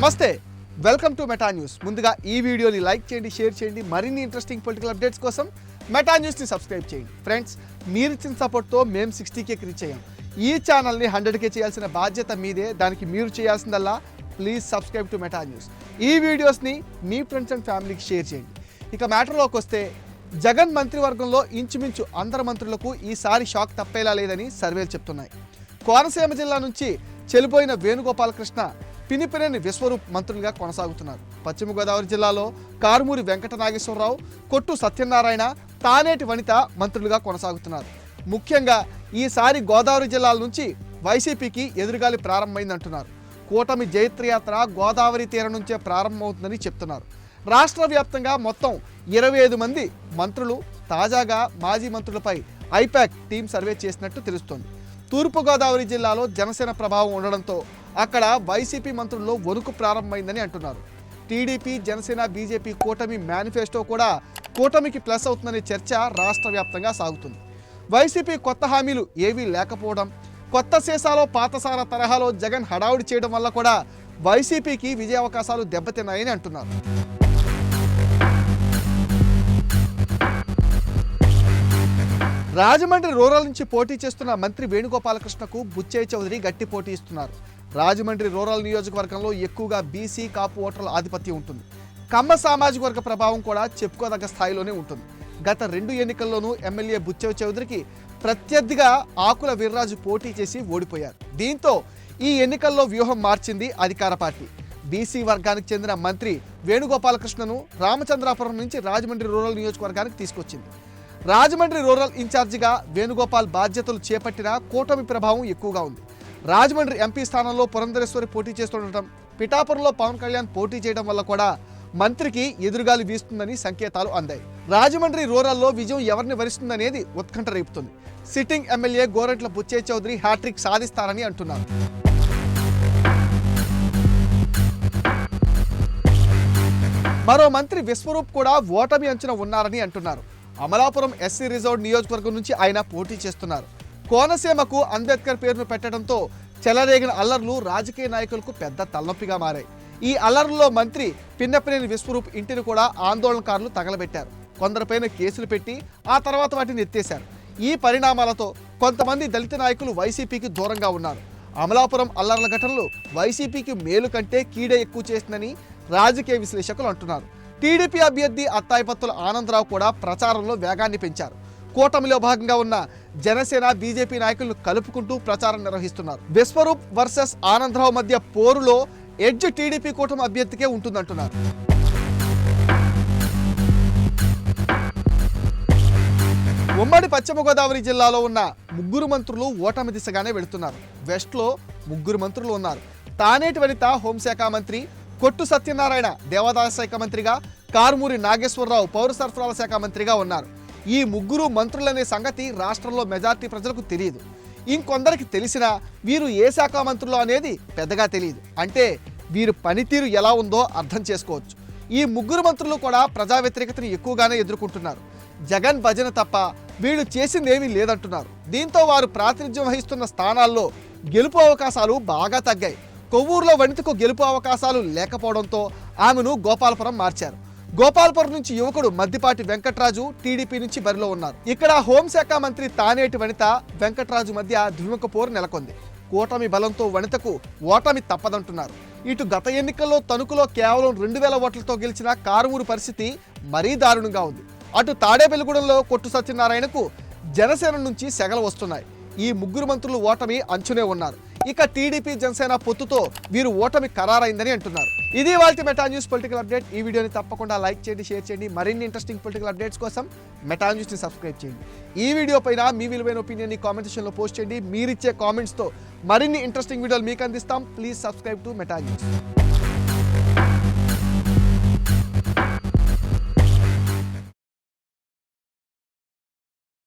నమస్తే. Welcome to meta news ముందుగా ఈ వీడియోని లైక్ చేయండి షేర్ చేయండి. మరిన్ని ఇంట్రెస్టింగ్ పొలిటికల్ అప్డేట్స్ కోసం మెటా న్యూస్ని సబ్స్క్రైబ్ చేయండి. ఫ్రెండ్స్ మీరు ఇచ్చిన సపోర్ట్తో మేము సిక్స్టీకే రీచ్ అయ్యాం. ఈ ఛానల్ని హండ్రెడ్కే చేయాల్సిన బాధ్యత మీదే. దానికి మీరు చేయాల్సిందల్లా please subscribe to Meta News ఈ వీడియోస్ని మీ ఫ్రెండ్స్ అండ్ ఫ్యామిలీకి షేర్ చేయండి. ఇక మ్యాటర్లోకి వస్తే జగన్ మంత్రివర్గంలో ఇంచుమించు అందరు మంత్రులకు ఈసారి షాక్ తప్పేలా లేదని సర్వేలు చెప్తున్నాయి. కోనసీమ జిల్లా నుంచి చెలిపోయిన వేణుగోపాలకృష్ణ పినిపినేని విశ్వరూప్ మంత్రులుగా కొనసాగుతున్నారు. పశ్చిమ గోదావరి జిల్లాలో కారుమూరి వెంకట నాగేశ్వరరావు కొట్టు సత్యనారాయణ తానేటి వనిత మంత్రులుగా కొనసాగుతున్నారు. ముఖ్యంగా ఈసారి గోదావరి జిల్లాల నుంచి వైసీపీకి ఎదురుగాలి ప్రారంభమైందంటున్నారు. కూటమి జైత్రయాత్ర గోదావరి తీరం నుంచే ప్రారంభమవుతుందని చెప్తున్నారు. రాష్ట్ర వ్యాప్తంగా మొత్తం ఇరవై ఐదు మంది మంత్రులు తాజాగా మాజీ మంత్రులపై ఐపాక్ టీం సర్వే చేసినట్టు తెలుస్తోంది. తూర్పుగోదావరి జిల్లాలో జనసేన ప్రభావం ఉండడంతో అక్కడ వైసీపీ మంత్రుల్లో వణుకు ప్రారంభమైందని అంటున్నారు. టీడీపీ జనసేన బీజేపీ కూటమి మేనిఫెస్టో కూడా కూటమికి ప్లస్ అవుతుందనే చర్చ రాష్ట్ర వ్యాప్తంగా సాగుతుంది. వైసీపీ కొత్త హామీలు ఏవీ లేకపోవడం కొత్త సీసాలో పాతసార తరహాలో జగన్ హడావుడి చేయడం వల్ల కూడా వైసీపీకి విజయ అవకాశాలు దెబ్బతిన్నాయని అంటున్నారు. రాజమండ్రి రూరల్ నుంచి పోటీ చేస్తున్న మంత్రి వేణుగోపాలకృష్ణకు బుచ్చయ్య చౌదరి గట్టి పోటీ ఇస్తున్నారు. రాజమండ్రి రూరల్ నియోజకవర్గంలో ఎక్కువగా బీసీ కాపు ఓటర్ల ఆధిపత్యం ఉంటుంది. కమ్మ సామాజిక వర్గ ప్రభావం కూడా చెప్పుకోదగ్గ స్థాయిలోనే ఉంటుంది. గత రెండు ఎన్నికల్లోనూ ఎమ్మెల్యే బుచ్చవ చౌదరికి ప్రత్యర్థిగా ఆకుల వీర్రాజు పోటీ చేసి ఓడిపోయారు. దీంతో ఈ ఎన్నికల్లో వ్యూహం మార్చింది అధికార పార్టీ. బీసీ వర్గానికి చెందిన మంత్రి వేణుగోపాలకృష్ణను రామచంద్రాపురం నుంచి రాజమండ్రి రూరల్ నియోజకవర్గానికి తీసుకొచ్చింది. రాజమండ్రి రూరల్ ఇన్ఛార్జిగా వేణుగోపాల్ బాధ్యతలు చేపట్టిన కూటమి ప్రభావం ఎక్కువగా ఉంది. రాజమండ్రి ఎంపీ స్థానంలో పురంధరేశ్వరి పోటీ చేస్తుండటం పిఠాపురంలో పవన్ కళ్యాణ్ పోటీ చేయడం వల్ల కూడా మంత్రికి ఎదురుగాలి వీస్తుందని సంకేతాలు అందాయి. రాజమండ్రి రూరల్లో విజయం ఎవరిని వరిస్తుందనేది ఉత్కంఠ రేపుతుంది. Sitting MLA Gorantla Butchaiah Chowdary hattrick సాధిస్తారని అంటున్నారు. మరో మంత్రి విశ్వరూప్ కూడా ఓటమి అంచున ఉన్నారని అంటున్నారు. అమలాపురం ఎస్సీ రిజర్వ్ నియోజకవర్గం నుంచి ఆయన పోటీ చేస్తున్నారు. కోనసీమకు అంబేద్కర్ పేరును పెట్టడంతో చెలరేగిన అల్లర్లు రాజకీయ నాయకులకు పెద్ద తలనొప్పిగా మారాయి. ఈ అల్లర్లలో మంత్రి పిన్నపనేని విశ్వరూప్ ఇంటిని కూడా ఆందోళనకారులు తగలబెట్టారు. కొందరిపైన కేసులు పెట్టి ఆ తర్వాత వాటిని ఎత్తేశారు. ఈ పరిణామాలతో కొంతమంది దళిత నాయకులు వైసీపీకి దూరంగా ఉన్నారు. అమలాపురం అల్లర్ల ఘటనలు వైసీపీకి మేలు కంటే కీడే ఎక్కువ చేసిందని రాజకీయ విశ్లేషకులు అంటున్నారు. టీడీపీ అభ్యర్థి అత్తాయిపత్తుల ఆనందరావు కూడా ప్రచారంలో వేగాన్ని పెంచారు. కూటమిలో భాగంగా ఉన్న జనసేన బీజేపీ నాయకులను కలుపుకుంటూ ప్రచారం నిర్వహిస్తున్నారు. విశ్వరూప్ వర్సెస్ ఆనందరావు మధ్య పోరులో ఎడ్జ్ టీడీపీ కూటమి అభ్యర్థికే ఉంటుందంటున్నారు. ఉమ్మడి పశ్చిమ గోదావరి జిల్లాలో ఉన్న ముగ్గురు మంత్రులు ఓటమి దిశగానే వెళుతున్నారు. వెస్ట్లో ముగ్గురు మంత్రులు ఉన్నారు. తానేటి వనిత హోంశాఖ మంత్రి కొట్టు సత్యనారాయణ దేవాదాయ శాఖ మంత్రిగా కారుమూరి నాగేశ్వరరావు పౌర సరఫరాల శాఖ మంత్రిగా ఉన్నారు. ఈ ముగ్గురు మంత్రులనే సంగతి రాష్ట్రంలో మెజార్టీ ప్రజలకు తెలియదు. ఇంకొందరికి తెలిసినా వీరు ఏ శాఖ మంత్రులు అనేది పెద్దగా తెలియదు. అంటే వీరు పనితీరు ఎలా ఉందో అర్థం చేసుకోవచ్చు. ఈ ముగ్గురు మంత్రులు కూడా ప్రజా వ్యతిరేకతను ఎక్కువగానే ఎదుర్కొంటున్నారు. జగన్ భజన తప్ప వీళ్ళు చేసిందేమీ లేదంటున్నారు. దీంతో వారు ప్రాతినిధ్యం వహిస్తున్న స్థానాల్లో గెలుపు అవకాశాలు బాగా తగ్గాయి. కొవ్వూరులో వనితకు గెలుపు అవకాశాలు లేకపోవడంతో ఆమెను గోపాలపురం మార్చారు. గోపాల్పూర్ నుంచి యువకుడు మద్దిపాటి వెంకట్రాజు టీడీపీ నుంచి బరిలో ఉన్నారు. ఇక్కడ హోంశాఖ మంత్రి తానేటి వనిత వెంకట్రాజు మధ్య ద్విముఖ పోరు నెలకొంది. కూటమి బలంతో వనితకు ఓటమి తప్పదంటున్నారు. ఇటు గత ఎన్నికల్లో తణుకులో కేవలం రెండు వేల ఓట్లతో గెలిచిన కారుమూరు పరిస్థితి మరీ దారుణంగా ఉంది. అటు తాడేపల్లిగూడెంలో కొట్టు సత్యనారాయణకు జనసేన నుంచి సెగలు వస్తున్నాయి. ఈ ముగ్గురు మంత్రులు ఓటమి అంచునే ఉన్నారు. ఇక టీడీపీ జనసేన పొత్తుతో వీరు ఓటమి ఖరారైందని అంటున్నారు. ఇది వాళ్ళ మెటా న్యూస్ పొలిటికల్ అప్డేట్ ఈ వీడియోని తప్పకుండా లైక్ చేయండి షేర్ చేయండి. మరిన్ని ఇంట్రెస్టింగ్ పొలిటికల్ అప్డేట్స్ కోసం మెటా న్యూస్ని సబ్స్క్రైబ్ చేయండి. ఈ వీడియో పైన మీ విలువైన ఒపీనియన్ని కామెంట్ సెక్షన్లో పోస్ట్ చేయండి. మీరిచ్చే కామెంట్స్తో మరిన్ని ఇంట్రెస్టింగ్ వీడియోలు మీకు అందిస్తాం. Please subscribe to Meta News